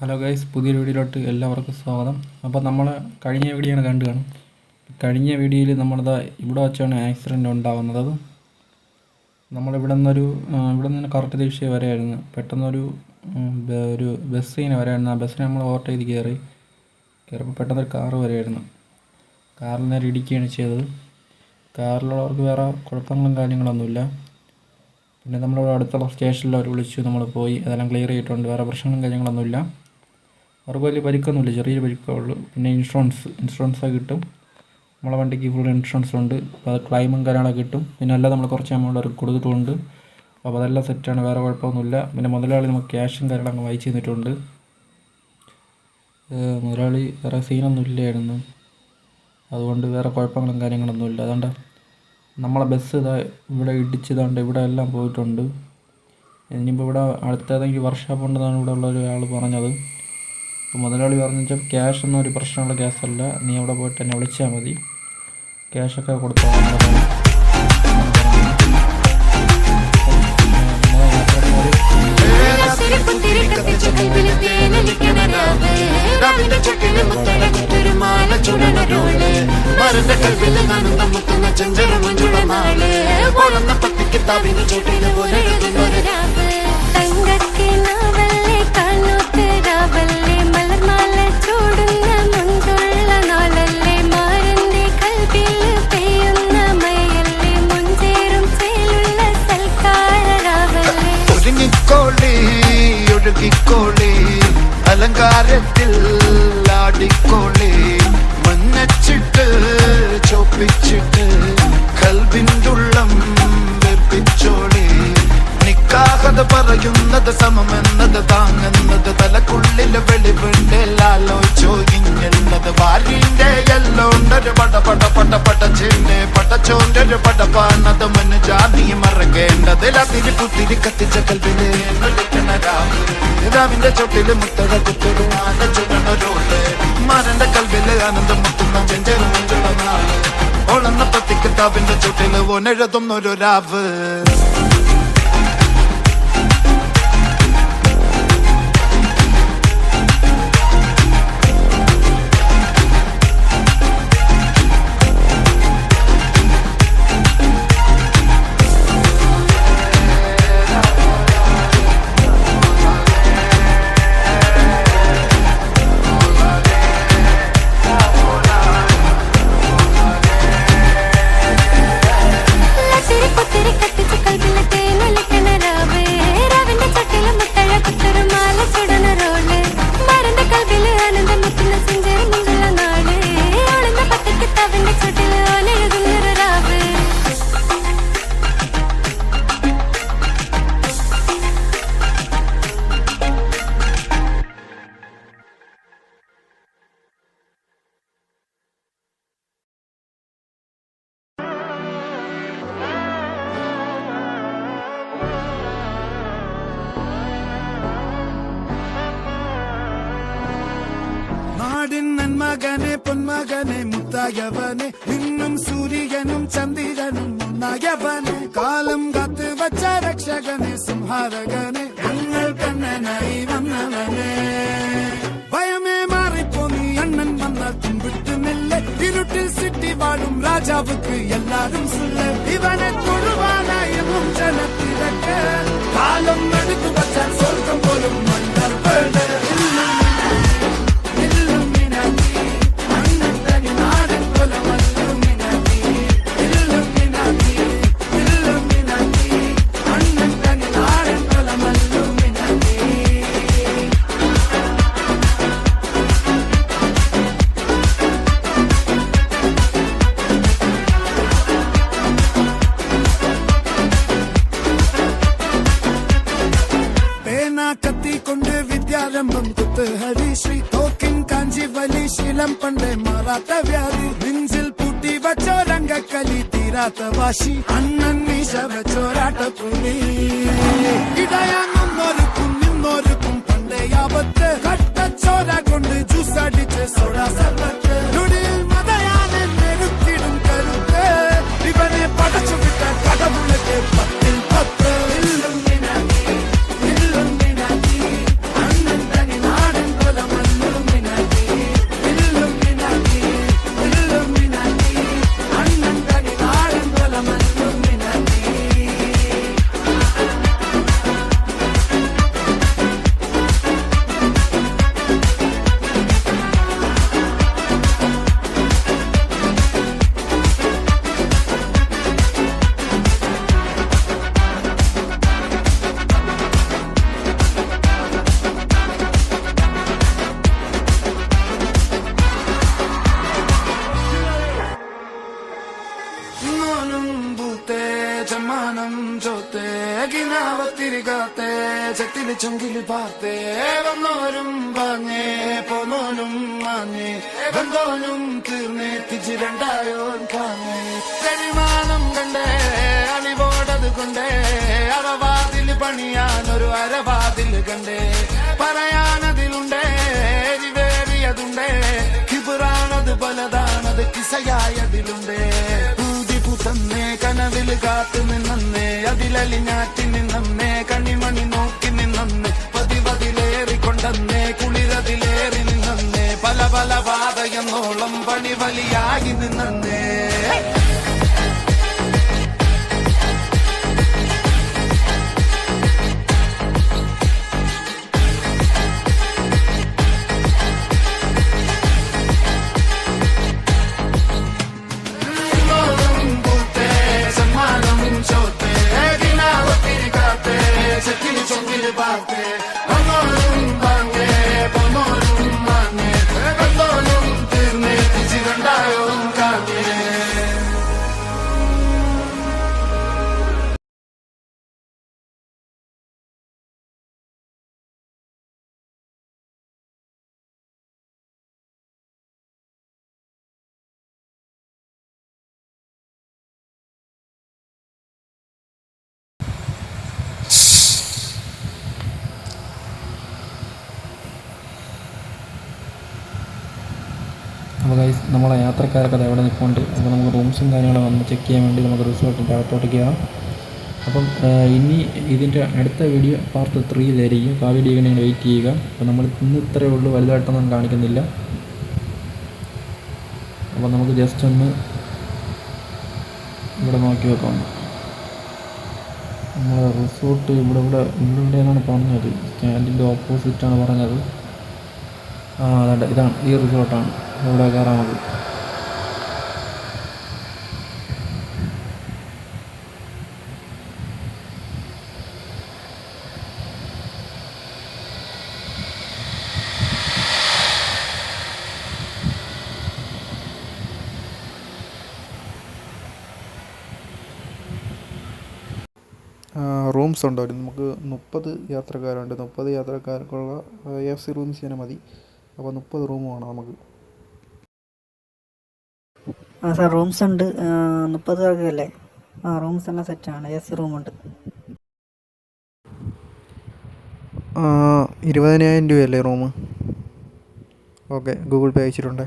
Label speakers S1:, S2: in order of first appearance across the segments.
S1: Hello guys പുതിയ വീഡിയോയിലോട്ട് എല്ലാവർക്കും സ്വാഗതം. അപ്പോൾ നമ്മൾ കഴിഞ്ഞ വീഡിയോയാണ് കണ്ടു കാണും കഴിഞ്ഞ വീഡിയോയിൽ നമ്മളിതാ ഇവിടെ വെച്ചാണ് ആക്സിഡന്റ് ഉണ്ടാകുന്നത് അത് നമ്മളിവിടെ നിന്നൊരു ഇവിടെ നിന്ന് കറക്റ്റ് ദിശ വരെയായിരുന്നു. പെട്ടെന്നൊരു ഒരു ബസ് ഇങ്ങനെ വരായിരുന്നു. ആ ബസ്സിനെ നമ്മൾ ഓവർടേക്ക് ചെയ്ത് കയറി. കയറിയപ്പോൾ പെട്ടെന്നൊരു കാറ് വരെയായിരുന്നു. കാറിൽ നേരെ ഇടിക്കുകയാണ് ചെയ്തത്. കാറിലുള്ളവർക്ക് വേറെ കുഴപ്പങ്ങളും കാര്യങ്ങളൊന്നുമില്ല. പിന്നെ നമ്മളിവിടെ അടുത്തുള്ള സ്റ്റേഷനിൽ അവർ വിളിച്ചു. നമ്മൾ പോയി. അതെല്ലാം ക്ലിയർ ചെയ്തിട്ടുണ്ട്. വേറെ പ്രശ്നങ്ങളും കാര്യങ്ങളൊന്നുമില്ല. അവർക്ക് വലിയ പരിക്കൊന്നുമില്ല ചെറിയ പരിക്കേ ഉള്ളൂ. പിന്നെ ഇൻഷുറൻസ് ഇൻഷുറൻസ് കിട്ടും. നമ്മളെ വണ്ടിക്ക് ഫുൾ ഇൻഷുറൻസ് ഉണ്ട്. അപ്പോൾ അത് ക്ലൈമും കാര്യങ്ങളൊക്കെ കിട്ടും. പിന്നെ അല്ലാതെ നമ്മൾ കുറച്ച് എമൗണ്ട് അവർക്ക് കൊടുത്തിട്ടുണ്ട്. അപ്പോൾ അതെല്ലാം സെറ്റാണ് വേറെ കുഴപ്പമൊന്നുമില്ല. പിന്നെ മുതലാളി നമുക്ക് ക്യാഷും കാര്യങ്ങളൊക്കെ വായിച്ചു തന്നിട്ടുണ്ട്. മുതലാളി വേറെ സീനൊന്നും ഇല്ലായിരുന്നു. അതുകൊണ്ട് വേറെ കുഴപ്പങ്ങളും കാര്യങ്ങളൊന്നും ഇല്ല. അതുകൊണ്ട് നമ്മളെ ബസ് ഇതാ ഇവിടെ ഇടിച്ചതുകൊണ്ട് ഇവിടെ എല്ലാം പോയിട്ടുണ്ട്. ഇനിയിപ്പോൾ ഇവിടെ അടുത്ത ഏതെങ്കിലും വർക്ക്ഷോപ്പ് ഉണ്ടെന്നാണ് ഇവിടെ ഉള്ള ഒരാൾ പറഞ്ഞത്. അപ്പോൾ മുതലാളി പറഞ്ഞു വെച്ചാൽ ക്യാഷ് ഒന്നും ഒരു പ്രശ്നമുള്ള കേസല്ല നീ അവിടെ പോയിട്ട് എന്നെ വിളിച്ചാൽ മതി. ക്യാഷൊക്കെ കൊടുത്താൽ നമ്മളെ പത്തിക്ക് നമ്മളെ
S2: ചോട്ടിന് സിരിപ്പുത്തിരി താങ്ങുന്നത് തലക്കുള്ളിൽ വെളിവുണ്ട് ലാലോചോ ഇങ്ങുള്ളത് വാരിന്റെ എല്ലോണ്ടൊരു പട പട പട പടച്ചിന്റെ പടച്ചോണ്ടൊരു പടപ്പാണത് മുന്ന് ജാതി മറക്കേണ്ടത് രാത്രി കുത്തിരി കത്തിച്ച രാവ് രാവിന്റെ ചൊട്ടിൽ മുത്തട കുത്തൊരു മാല ചുടണ രോൾ മരന്റെ കൽവിൽ ആനന്ദം മുത്തുന്ന ചെഞ്ചേരും മഞ്ചുള്ള നാൾ. ഓളന്ന പത്തിക്ക് താവിന്റെ ചുട്ടിൽ ഒനെഴുതുന്നൊരു രാവ്.
S3: மகனே பொன்மகனே முத்தாயவனே இன்னும் சூரியனும் சந்திரனும் முன்னாயவனே. காலம் காத்து வச்ச ரக்ஷகனே சிம்ஹாரகனே எங்கள் கண்ணனை வந்தவனே. பயமே மாறிப்போ நீ அண்ணன் வந்தால் தும்பிட்டு நெல்ல இருட்டில் சிட்டி வாழும் ராஜாவுக்கு எல்லாரும் சொல்ல இவனை தொழுவானாயும் மறாத்த வியாதி. நெஞ்சில் பூட்டி வச்சோ ரங்க களி தீராத்த வாசி. அண்ணன் மீச வச்சோ ராட்ட புலி. இடையா முன்னோருக்கும் நின்னோருக்கும் பண்டைய கட்ட சோரா கொண்டு ஜூஸ் அடிச்சு சோடா சர்பத்து
S2: ചെത്തിൽ ചുങ്കിൽ പാർത്തേ വന്നോരും വാങ്ങേ പോന്നോനും മാങ്ങേ വന്നോനും തീർന്നേ തിജി രണ്ടായോൻ കാണേ. കരിമാനം കണ്ടേ അണിവോടത് കൊണ്ടേ അറവാതിൽ പണിയാൻ ഒരു അരവാതിൽ കണ്ടേ. പറയാനതിലുണ്ടേ എരിവേറിയതുണ്ടേ കിബിറാണത് പലതാണത് കിസയായതിലുണ്ടേ. പുത്തന്നേ കനവിൽ കാത്തു നിന്നേ അതിലലിഞ്ഞാറ്റി നിന്നേ കണിമണി നോക്കി നിന്നേ പതിവതിലേറിക്കൊണ്ടന്നേ കുളിരതിലേറി നിന്നേ പല പല പാതയെന്നോളം പണി വലിയായി നിന്നേ.
S1: ചൊങ്കിൽ ഗൈസ് നമ്മളെ യാത്രക്കാരൊക്കെ അത് എവിടെ നിൽക്കുന്നുണ്ട് അപ്പോൾ നമുക്ക് റൂംസും കാര്യങ്ങളും വന്ന് ചെക്ക് ചെയ്യാൻ വേണ്ടി നമുക്ക് റിസോർട്ടിന്റെ അകത്തോട്ട് കയറാം. അപ്പം ഇനി ഇതിന്റെ അടുത്ത വീഡിയോ പാർട്ട് ത്രീയിലായിരിക്കും ആ വീഡിയോ നിങ്ങൾ വെയിറ്റ് ചെയ്യുക. അപ്പോൾ നമ്മൾ ഇന്ന് ഇത്രയേ ഉള്ളൂ. വലുതായിട്ടൊന്നും കാണിക്കുന്നില്ല. അപ്പോൾ നമുക്ക് ജസ്റ്റ് ഒന്ന് ഇവിടെ നോക്കി വെക്കാം. നമ്മളെ റിസോർട്ട് ഇവിടെ ഇവിടെ ഇവിടെ ഇവിടെയാണ് പറഞ്ഞത് സ്റ്റാൻഡിന്റെ ഓപ്പോസിറ്റാണ് പറഞ്ഞത്. അതെ ഇതാണ് ഈ റിസോർട്ടാണ്. ഇവിടെ കയറാൻ മതി. റൂംസ് ഉണ്ട്? ഒരു നമുക്ക് മുപ്പത് യാത്രക്കാരുണ്ട്. മുപ്പത് യാത്രക്കാർക്കുള്ള എ സി റൂംസ് തന്നെ മതി. അപ്പോൾ മുപ്പത് റൂം വേണം നമുക്ക്.
S4: ആ സാർ റൂംസ് ഉണ്ട്. മുപ്പത് പേർക്കല്ലേ ആ റൂംസ് എല്ലാം സെറ്റാണ് എ സി റൂമുണ്ട്
S1: ഇരുപതിനായിരം രൂപയല്ലേ റൂം ഓക്കെ ഗൂഗിൾ പേ അയച്ചിട്ടുണ്ട്.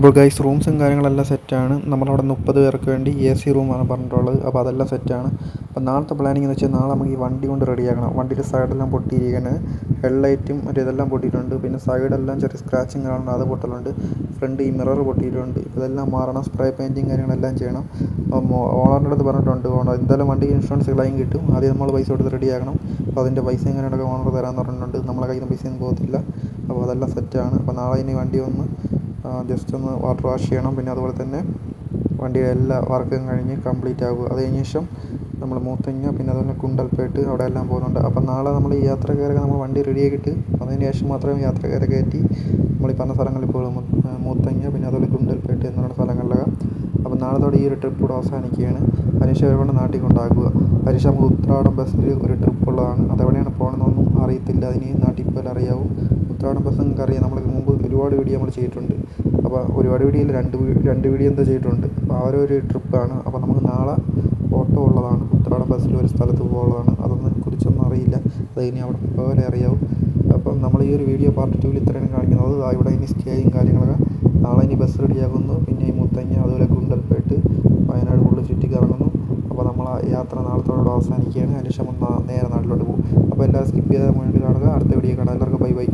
S1: അപ്പോൾ ഗൈസ് റൂംസും കാര്യങ്ങളെല്ലാം സെറ്റാണ് നമ്മളവിടെ മുപ്പത് പേർക്ക് വേണ്ടി എ സി റൂമാണ് പറഞ്ഞിട്ടുള്ളത്. അപ്പോൾ അതെല്ലാം സെറ്റാണ് അപ്പോൾ നാളത്തെ പ്ലാനിങ് എന്ന് വെച്ചാൽ നാളെ നമുക്ക് ഈ വണ്ടി കൊണ്ട് റെഡിയാക്കണം വണ്ടിയുടെ സൈഡെല്ലാം പൊട്ടിയിരിക്കുകയാണ് ഹെഡ്ലൈറ്റും മറ്റേ ഇതെല്ലാം പൊട്ടിയിട്ടുണ്ട്. പിന്നെ സൈഡെല്ലാം ചെറിയ സ്ക്രാച്ചിങ് കാണുന്നുണ്ട് അത് പൊട്ടലുണ്ട് ഫ്രണ്ട് ഈ മിറർ പൊട്ടിയിട്ടുണ്ട്. ഇപ്പോൾ ഇതെല്ലാം മാറണം. സ്പ്രേ പെയിന്റിങ് കാര്യങ്ങളെല്ലാം ചെയ്യണം. അപ്പോൾ ഓണറിന്റെ അടുത്ത് പറഞ്ഞിട്ടുണ്ട്. ഓണർ എന്തായാലും വണ്ടി ഇൻഷുറൻസ് ക്ലെയിം കിട്ടും. ആദ്യം നമ്മൾ പൈസ കൊടുത്ത് റെഡിയാക്കണം അപ്പോൾ അതിന്റെ പൈസ എങ്ങനെയൊക്കെ ഓണർ തരാമെന്ന് പറഞ്ഞിട്ടുണ്ട്. നമ്മളെ കയ്യിൽ നിന്ന് പൈസയൊന്നും പോകത്തില്ല. അപ്പോൾ അതെല്ലാം സെറ്റാണ് അപ്പോൾ നാളെ ഇനി വണ്ടി ഒന്ന് ജസ്റ്റ് ഒന്ന് വാട്ടർ വാഷ് ചെയ്യണം. പിന്നെ അതുപോലെ തന്നെ വണ്ടിയുടെ എല്ലാ വർക്കും കഴിഞ്ഞ് കംപ്ലീറ്റ് ആകുക. അത് കഴിഞ്ഞ ശേഷം നമ്മൾ മൂത്തങ്ങ പിന്നെ അതുപോലെ കുണ്ടൽപേട്ട് അവിടെ എല്ലാം പോകുന്നുണ്ട്. അപ്പം നാളെ നമ്മൾ ഈ യാത്രക്കാരൊക്കെ നമ്മൾ വണ്ടി റെഡിയാക്കിയിട്ട് അതിന് ശേഷം മാത്രമേ യാത്രക്കാരെ കയറ്റി നമ്മൾ ഈ പറഞ്ഞ സ്ഥലങ്ങളിൽ പോകുള്ളൂ. മൂത്തങ്ങ പിന്നെ അതുപോലെ കുണ്ടൽപേട്ട് എന്ന് പറയുന്ന സ്ഥലങ്ങളിലൊക്കെ. അപ്പം നാളത്തോടെ ഈ ഒരു ട്രിപ്പ് ഇവിടെ അവസാനിക്കുകയാണ്. പരീക്ഷ വരുമ്പോൾ നാട്ടിൽ കൊണ്ടാക്കുക പരീക്ഷ നമുക്ക് ഉത്രാടം ബസ്സിൽ ഒരു ട്രിപ്പ് ഉള്ളതാണ്. അതെവിടെയാണ് പോകണമെന്നൊന്നും അറിയത്തില്ല. അതിന് നാട്ടിൽ പോയാൽ അറിയാവും ബസ് നിങ്ങൾക്ക് അറിയാം നമ്മൾ മുമ്പ് ഒരുപാട് വീഡിയോ നമ്മൾ ചെയ്തിട്ടുണ്ട്. അപ്പോൾ ഒരുപാട് വീഡിയോയിൽ രണ്ട് രണ്ട് വീഡിയോ എന്താ ചെയ്തിട്ടുണ്ട്. അപ്പോൾ ആ ഒരു ട്രിപ്പാണ്. അപ്പോൾ നമുക്ക് നാളെ ഓട്ടോ ഉള്ളതാണ്. ഉത്രാടം ബസ്സിൽ ഒരു സ്ഥലത്ത് പോകുന്നതാണ് അതൊന്നും കുറിച്ചൊന്നും അറിയില്ല. അത് ഇനി അവിടെ പോലെ അറിയാവും. അപ്പം നമ്മൾ ഈ ഒരു വീഡിയോ പാർട്ട് ടൂവിൽ ഇത്രയാണ് കാണിക്കുന്നത്. ഇവിടെ ഇനി സ്റ്റേയും കാര്യങ്ങളൊക്കെ നാളെ ഇനി ബസ് റെഡിയാകുന്നു പിന്നെ ഈ മുത്തങ്ങ അതുപോലെ ഗുണ്ടൽപ്പേട്ട് വയനാട് ഫുള്ള് ചുറ്റി കറങ്ങുന്നു അപ്പോൾ നമ്മൾ ആ യാത്ര നാളത്തോടെ അവസാനിക്കുകയാണ്. അതിനുശേഷം നേരെ നാട്ടിലോട്ട് പോകും. അപ്പോൾ എല്ലാവരും സ്കിപ്പ് ചെയ്താൽ മുന്നോട്ട് കാണുക. അടുത്ത വീഡിയോ കാണാം. എല്ലാവർക്കും ബൈ ബൈ